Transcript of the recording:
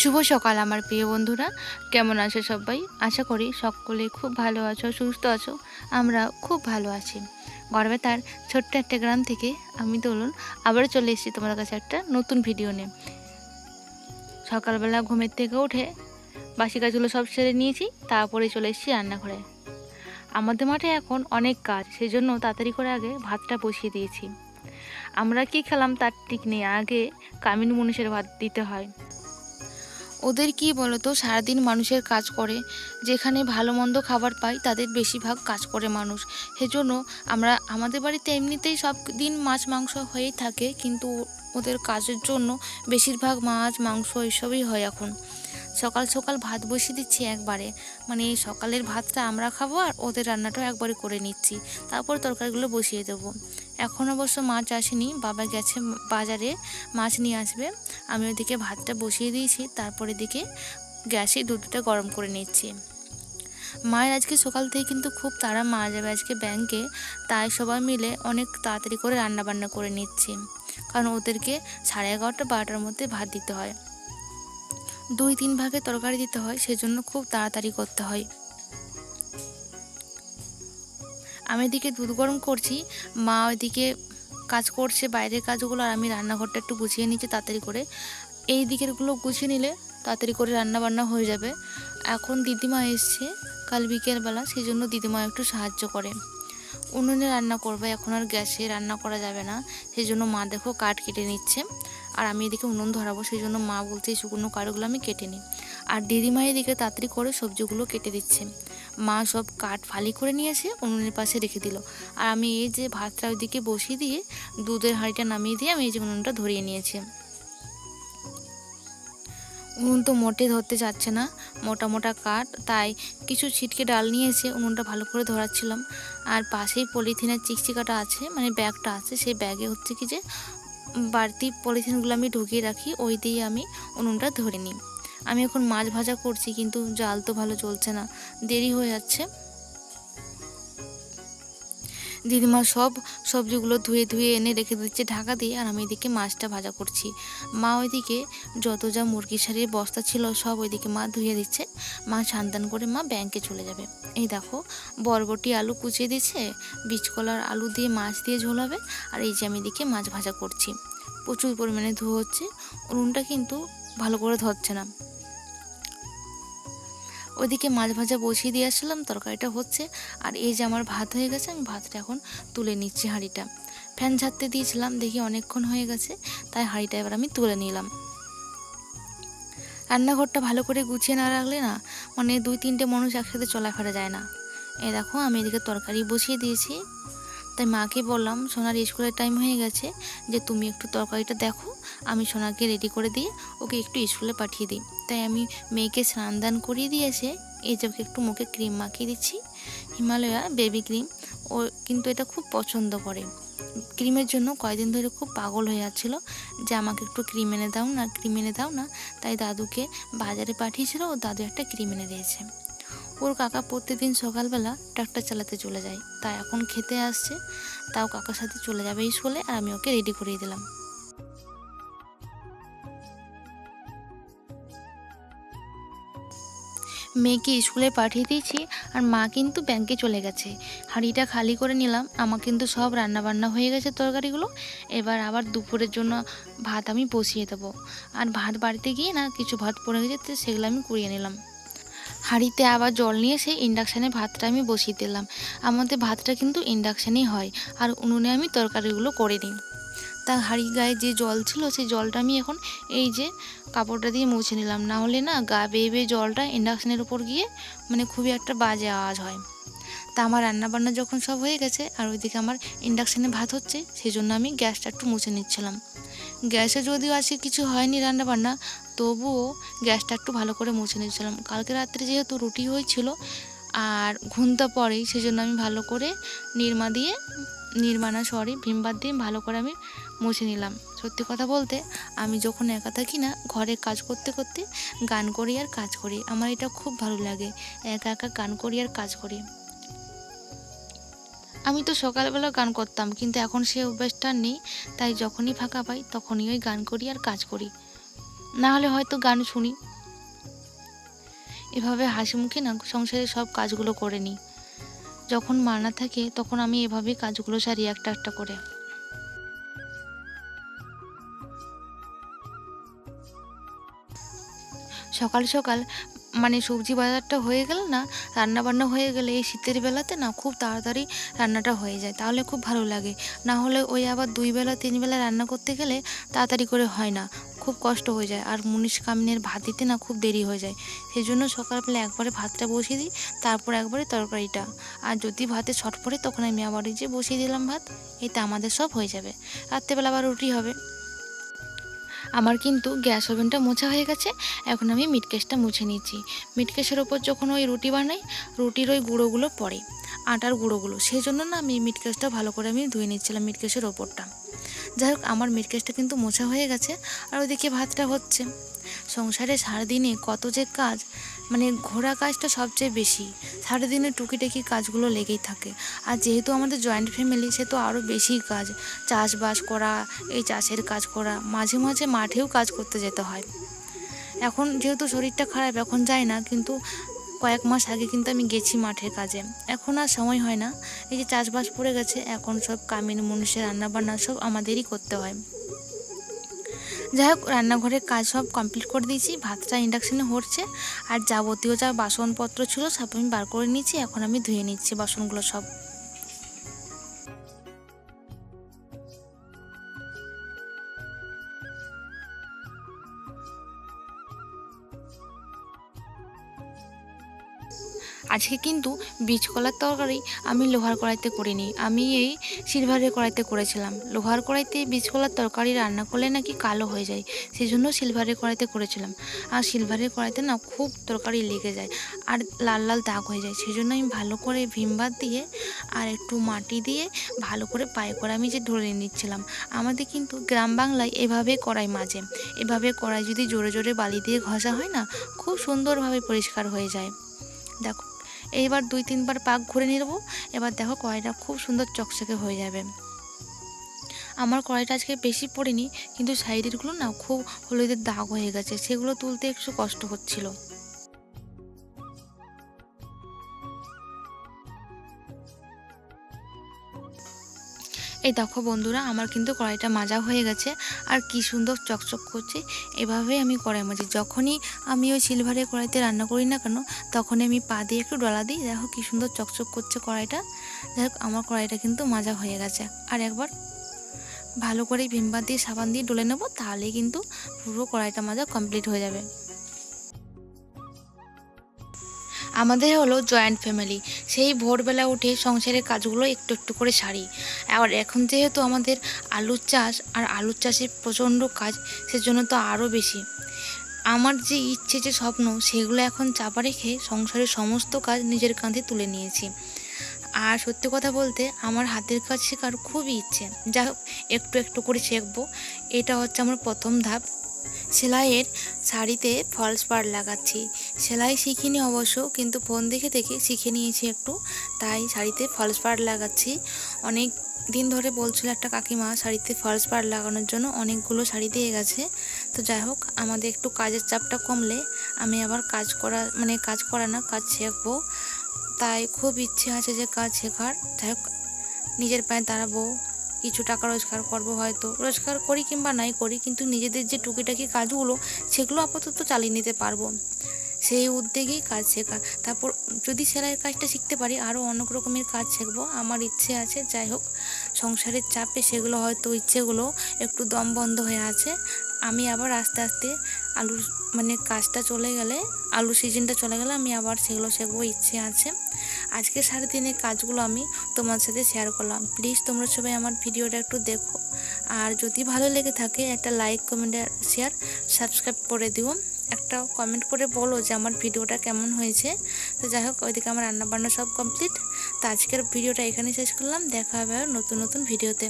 শুভ সকাল আমার প্রিয় বন্ধুরা। কেমন আছো সবাই? আশা করি সকলে খুব ভালো আছো, সুস্থ আছো, আমরা খুব ভালো আছি। গর্বে তার ছোট্ট একটা গ্রাম থেকে আমি দোলন আবারও চলে এসেছি তোমার কাছে একটা নতুন ভিডিও নিয়ে। সকালবেলা ঘুমের থেকে উঠে বাসি কাজগুলো সব সেরে নিয়েছি, তারপরে চলে এসেছি রান্নাঘরে। আমাদের মাঠে এখন অনেক কাজ সেই জন্য তাড়াতাড়ি করে আগে ভাতটা বসিয়ে দিয়েছি। আমরা কি খেলাম তার ঠিক নেই, আগে কামিন মনীষের ভাত দিতে হয়। ওদের কি বলতো, সারাদিন মানুষের কাজ করে, যেখানে ভালো মন্দ খাবার পাই তাদের বেশিরভাগ কাজ করে মানুষ। সেজন্য আমরা, আমাদের বাড়িতে এমনিতেই সব দিন মাছ, মাংস হয়েই থাকে, কিন্তু ওদের কাজের জন্য বেশিরভাগ মাছ, মাংস এসবই হয় এখন। সকাল সকাল ভাত বসিয়ে দিচ্ছি একবারে। মানে সকালের ভাতটা আমরা খাব আর ওদের রান্নাটাও একবারে করে নিচ্ছি। তারপর তরকারিগুলো বসিয়ে দেবো। এখন অবশ্য মাছ আসেনি, বাবা গেছে বাজারে মাছ নিয়ে আসবে। আমি ওদিকে ভাতটা বসিয়ে দিয়েছি, তারপর এদিকে গ্যাসে দুধটা গরম করে নিচ্ছি। মায়ের আজকে সকাল থেকে কিন্তু খুব তাড়া মা যাবে আজকে ব্যাংকে তাই সবাই মিলে অনেক তাড়াতাড়ি করে রান্না বান্না করে নিচ্ছি। কারণ ওদেরকে সাড়ে এগারোটা বারোটার মধ্যে ভাত দিতে হয়। দুই তিন ভাগে তরকারি দিতে হয়, সেজন্য খুব তাড়াতাড়ি করতে হয়। আমি এদিকে দুধ গরম করছি, মা ওইদিকে কাজ করছে, বাইরের কাজগুলো, আর আমি রান্নাঘরটা একটু গুছিয়ে নিচ্ছি তাড়াতাড়ি করে। এই দিকেরগুলো গুছিয়ে নিলে তাড়াতাড়ি করে রান্না বান্না হয়ে যাবে। এখন দিদিমা এসছে কাল বিকেলবেলা সেই জন্য দিদিমা একটু সাহায্য করে। উনুনে রান্না করবে, এখন আর গ্যাসে রান্না করা যাবে না সেই জন্য মা দেখো কাঠ কেটে নিচ্ছে। আর আমি এদিকে উনুন ধরাবো সেই জন্য মা বলছে শুকনো কাঠগুলো আমি কেটে নিই। আর দিদিমা এদিকে তাড়াতাড়ি করে সবজিগুলো কেটে দিচ্ছে। মা সব কাঠ ফালি করে নিয়েছে উনুনের পাশে রেখে দিল। আর আমি এই যে ভাতটা ওইদিকে বসিয়ে দিয়ে দুধের হাঁড়িটা নামিয়ে দিয়ে আমি এই যে উনুনটা ধরিয়ে নিয়েছি। উনুন তো মোটে ধরতে চাচ্ছে না, মোটা মোটা কাঠ, তাই কিছু ছিটকে ডাল নিয়েছে উনুনটা ভালো করে ধরাচ্ছিলাম। আর পাশেই পলিথিনের চিকচিকাটা আছে মানে ব্যাগটা আছে, সেই ব্যাগে হচ্ছে কি যে বাড়তি পলিথিনগুলো আমি ঢুকিয়ে রাখি, ওই দিয়ে আমি উনুনটা ধরে নিই। আমি এখন মাছ ভাজা করছি, কিন্তু জাল তো ভালো চলছে না। দেরি হয়ে যাচ্ছে। দিদিমা সব সবজিগুলো ধুয়ে ধুয়ে এনে রেখে দিচ্ছে ঢাকা দিয়ে, আর আমি এদিকে মাছটা ভাজা করছি। মা ওইদিকে যত যা মুরগি শাড়ির বস্তা ছিল সব ওইদিকে মা ধুয়ে দিচ্ছে। মা সান্তান করে মা ব্যাংকে চলে যাবে। এই দেখো, বরবটি আলু কুচিয়ে দিচ্ছে, বীজকলার আলু দিয়ে মাছ দিয়ে ঝোল হবে, আর এই যে আমি এদিকে মাছ ভাজা করছি। প্রচুর পরিমাণে ধুয়ে হচ্ছে উনুনটা কিন্তু ভালো করে ধরছে না। ওইদিকে মাছ ভাজা বসিয়ে দিয়ে আসলাম তরকারিটা হচ্ছে। আর এই যে আমার ভাত হয়ে গেছে, আমি ভাতটা এখন তুলে নিচ্ছি হাঁড়িটা। ফ্যান ঝাড়তে দিয়েছিলাম, দেখি অনেকক্ষণ হয়ে গেছে, তাই হাঁড়িটা এবার আমি তুলে নিলাম। রান্নাঘরটা ভালো করে গুছিয়ে না রাখলে না মানে দুই তিনটে মানুষ একসাথে চলাফেরা যায় না। এ দেখো, আমি এদিকে তরকারি বসিয়ে দিয়েছি। তাই মাকে বললাম, সোনার স্কুলের টাইম হয়ে গেছে, যে তুমি একটু তরকারিটা দেখো, আমি সোনাকে রেডি করে দিয়ে ওকে একটু স্কুলে পাঠিয়ে দিই। তাই আমি মেয়েকে স্নান দান করিয়ে দিয়েছে এই যে একটু মুখে ক্রিম মাখিয়ে দিচ্ছি, হিমালয়া বেবি ক্রিম ও কিন্তু এটা খুব পছন্দ করে। ক্রিমের জন্য কয়েকদিন ধরে খুব পাগল হয়ে যাচ্ছিল যে আমাকে একটু ক্রিম এনে দাও না ক্রিম এনে দাও না। তাই দাদুকে বাজারে পাঠিয়েছিল, ও দাদু একটা ক্রিম এনে দিয়েছে। ওর কাকা প্রতিদিন সকালবেলা ট্রাক্টর চালাতে চলে যায়। তাই এখন খেতে আসছে, তাও কাকার সাথে চলে যাবে স্কুলে আর আমি ওকে রেডি করিয়ে দিলাম। মেয়েকে স্কুলে পাঠিয়ে দিয়েছি আর মা কিন্তু ব্যাংকে চলে গেছে। হাঁড়িটা খালি করে নিলাম, আমার কিন্তু সব রান্না বান্না হয়ে গেছে তরকারিগুলো। এবার আবার দুপুরের জন্য ভাত আমি বসিয়ে দেবো। আর ভাত বাড়িতে গিয়ে না কিছু ভাত পড়ে গেছে, তো সেগুলো আমি কুড়িয়ে নিলাম। হাঁড়িতে আবার জল নিয়ে সেই ইন্ডাকশানে ভাতটা আমি বসিয়ে দিলাম। আমাদের ভাতটা কিন্তু ইন্ডাকশানেই হয়, আর উনুনে আমি তরকারিগুলো করে নিই। তা হাঁড়ি গায়ে যে জল ছিল, সেই জলটা আমি এখন এই যে কাপড়টা দিয়ে মুছে নিলাম। না হলে না গা বেয়ে বেয়ে জলটা ইন্ডাকশানের উপর গিয়ে মানে খুবই একটা বাজে আওয়াজ হয়। তা আমার রান্নাবান্না যখন সব হয়ে গেছে, আর ওইদিকে আমার ইন্ডাকশানে ভাত হচ্ছে, সেই জন্য আমি গ্যাসটা একটু মুছে নিচ্ছিলাম। গ্যাসে যদিও আজকে কিছু হয়নি রান্নাবান্না তবুও গ্যাসটা একটু ভালো করে মুছে নিয়েছিলাম। কালকে রাত্রে যেহেতু রুটি হয়েছিল আর ঘুমটা পরেই সেজন্য আমি ভালো করে নির্মা দিয়ে, নির্মা না সরি ভীমবার দিয়ে ভালো করে আমি মুছে নিলাম। সত্যি কথা বলতে, আমি যখন একা থাকি না, ঘরে কাজ করতে করতে গান করি আর কাজ করি। আমার এটা খুব ভালো লাগে, একা একা গান করি আর কাজ করি। আমি তো সকালবেলা গান করতাম, কিন্তু এখন সে অভ্যাসটা নেই, তাই যখনই ফাঁকা পাই, তখনই ওই গান করি আর কাজ করি। না হলে হয়তো গান শুনি। এভাবে হাসি মুখে না সংসারের সব কাজগুলো করে নিই যখন মা না থাকে তখন আমি এভাবেই কাজগুলো সারি একটা একটা করে। সকাল সকাল মানে সবজি বাজারটা হয়ে গেল না রান্না বান্না হয়ে গেলে এই শীতের বেলাতে না খুব তাড়াতাড়ি রান্নাটা হয়ে যায়। তাহলে খুব ভালো লাগে। না হলে ওই আবার দুই বেলা, তিন বেলা রান্না করতে গেলে তাড়াতাড়ি করে হয় না। খুব কষ্ট হয়ে যায়। আর মুনিশ কামিনের ভাত দিতে না খুব দেরি হয়ে যায়। সেই জন্য সকালবেলা একবারে ভাতটা বসিয়ে দিই, তারপর একবারে তরকারিটা। আর যদি ভাতে ছট পড়ে তখন আমি আবার যে বসিয়ে দিলাম ভাত, এতে আমাদের সব হয়ে যাবে। রাত্রেবেলা আবার রুটি হবে। আমার কিন্তু গ্যাস ওভেনটা মোছা হয়ে গেছে, এখন আমি মিটকেসটা মুছে নিচ্ছি। মিটকেসের ওপর যখন ওই রুটি বানাই, রুটির ওই গুঁড়োগুলো পড়ে, আটার গুঁড়োগুলো। সেই জন্য না আমি মিটকেসটা ভালো করে আমি ধুয়ে নিচ্ছিলাম মিটকেসের ওপরটা। যাই হোক, আমার মিটকেসটা কিন্তু মোছা হয়ে গেছে, আর ওদিকে ভাতটা হচ্ছে। সংসারে সারাদিনে কত যে কাজ মানে ঘোরা কাজটা সবচেয়ে বেশি। সারাদিনে টুকিটাকি কাজগুলো লেগেই থাকে। আর যেহেতু আমাদের জয়েন্ট ফ্যামিলি সে তো আরও বেশি কাজ। চাষবাস করা, এই চাষের কাজ করা, মাঝে মাঝে মাঠেও কাজ করতে যেতে হয়। এখন যেহেতু শরীরটা খারাপ, এখন যায় না, কিন্তু কয়েক মাস আগে কিন্তু আমি গেছি মাঠের কাজে। এখন আর সময় হয় না। এই যে চাষবাস পড়ে গেছে, এখন সব কামিন মানুষের রান্নাবান্না সব আমাদেরই করতে হয়। যাই হোক রান্নাঘরের কাজ সব কমপ্লিট করে দিয়েছি, ভাতটা ইন্ডাকশানে হচ্ছে, আর যাবতীয় যা বাসনপত্র ছিল সব আমি বার করে নিচ্ছি এখন আমি ধুয়ে নিচ্ছি বাসনগুলো সব। আজকে কিন্তু বীজ কলার তরকারি আমি লোহার কড়াইতে করিনি। আমি এই সিলভারের কড়াইতে করেছিলাম। লোহার কড়াইতে বীজ কলার তরকারি রান্না করলে নাকি কালো হয়ে যায় সেই জন্য সিলভারের কড়াইতে করেছিলাম। আর সিলভারের কড়াইতে না খুব তরকারি লেগে যায় আর লাল লাল দাগ হয়ে যায় সেই জন্য আমি ভালো করে ভিমবাদ দিয়ে আর একটু মাটি দিয়ে ভালো করে পায়ে করে আমি যে ধরে নিচ্ছিলাম। আমাদের কিন্তু গ্রাম বাংলায় এভাবে কড়াই মাঝে। এভাবে কড়াই যদি জোরে জোরে বালি দিয়ে ঘষা হয় না, খুব সুন্দরভাবে পরিষ্কার হয়ে যায়। দেখো। এইবার দুই তিনবার পাক ঘুরে নিয়ে নেব। এবার দেখো কড়াইটা খুব সুন্দর চকচকে হয়ে যাবে। আমার কড়াইটা আজকে বেশি পড়েনি, কিন্তু সাইডেরগুলো না খুব হলুদের দাগ হয়ে গেছে, সেগুলো তুলতে একটু কষ্ট হচ্ছিল। এই দেখো বন্ধুরা, আমার কিন্তু কড়াইটা মাজা হয়ে গেছে। আর কি সুন্দর চকচক করছে। এভাবেই আমি কড়াই মাজি। যখনই আমি ওই সিলভারের কড়াইতে রান্না করি না কেন, তখনই আমি পা দিয়ে একটু ডলা দিই। দেখো কি সুন্দর চকচক করছে কড়াইটা। যাই হোক, আমার কড়াইটা কিন্তু মাজা হয়ে গেছে। আর একবার ভালো করে ভিমবার দিয়ে সাবান দিয়ে ডলে নেব, তাহলেই কিন্তু পুরো কড়াইটা মাজা কমপ্লিট হয়ে যাবে। আমাদের হলো জয়েন্ট ফ্যামিলি সেই ভোরবেলা উঠে সংসারের কাজগুলো একটু একটু করে সারি। আর এখন যেহেতু আমাদের আলুর চাষ, আর আলুর চাষের প্রচণ্ড কাজ, সেজন্য তো আরও বেশি। আমার যে ইচ্ছে, যে স্বপ্ন, সেগুলো এখন চাপা রেখে সংসারের সমস্ত কাজ নিজের কাঁধে তুলে নিয়েছি। আর সত্যি কথা বলতে, আমার হাতের কাজ শেখার খুবই ইচ্ছে। যা একটু একটু করে শিখব। এটা হচ্ছে আমার প্রথম ধাপ। সেলাইয়ের শাড়িতে ফলস পাড় লাগাচ্ছি। সেলাই শিখিনি অবশ্য, কিন্তু ফোন দেখে দেখে শিখে নিয়েছি একটু। তাই শাড়িতে ফলস পাড় লাগাচ্ছি। অনেক দিন ধরে বলছিল একটা কাকিমা, শাড়িতে ফলস পাড় লাগানোর জন্য অনেকগুলো শাড়ি দিয়ে গেছে। তো যাই হোক, আমাদের একটু কাজের চাপটা কমলে আমি আবার কাজ করা মানে কাজ করা না, কাজ শিখব। তাই খুব ইচ্ছে আছে যে কাজ শেখার। যাই হোক, নিজের পায়ে দাঁড়াবো, কিছু টাকা রোজগার করব হয়তো। রোজগার করি কিংবা নাই করি, কিন্তু নিজেদের যে টুকিটাকি কাজগুলো, সেগুলো আপাতত চালিয়ে নিতে পারব। সেই উদ্যোগেই কাজ শেখা। তারপর যদি সেলাইয়ের কাজটা শিখতে পারি আরও অনেক রকমের কাজ শিখব। আমার ইচ্ছে আছে, যাই হোক, সংসারের চাপে সেগুলো হয়তো ইচ্ছেগুলো একটু দম বন্ধ হয়ে আছে। আমি আবার আস্তে আস্তে আলুর মানে কাজটা চলে গেলে আলু সিজনটা চলে গেলে আমি আবার সেগুলো শিখব, ইচ্ছে আছে। আজকে সারাদিনের কাজগুলো আমি তোমার সাথে শেয়ার করলাম। প্লিজ তোমরা সবাই আমার ভিডিওটা একটু দেখো। আর যদি ভালো লেগে থাকে, একটা লাইক কমেন্ট শেয়ার সাবস্ক্রাইব করে দিও। একটা কমেন্ট করে বলো যে আমার ভিডিওটা কেমন হয়েছে। তো যাই হোক, ওইদিকে আমার রান্নাবান্না সব কমপ্লিট তো আজকের ভিডিওটা এখানে শেষ করলাম। দেখা হবে নতুন নতুন ভিডিওতে।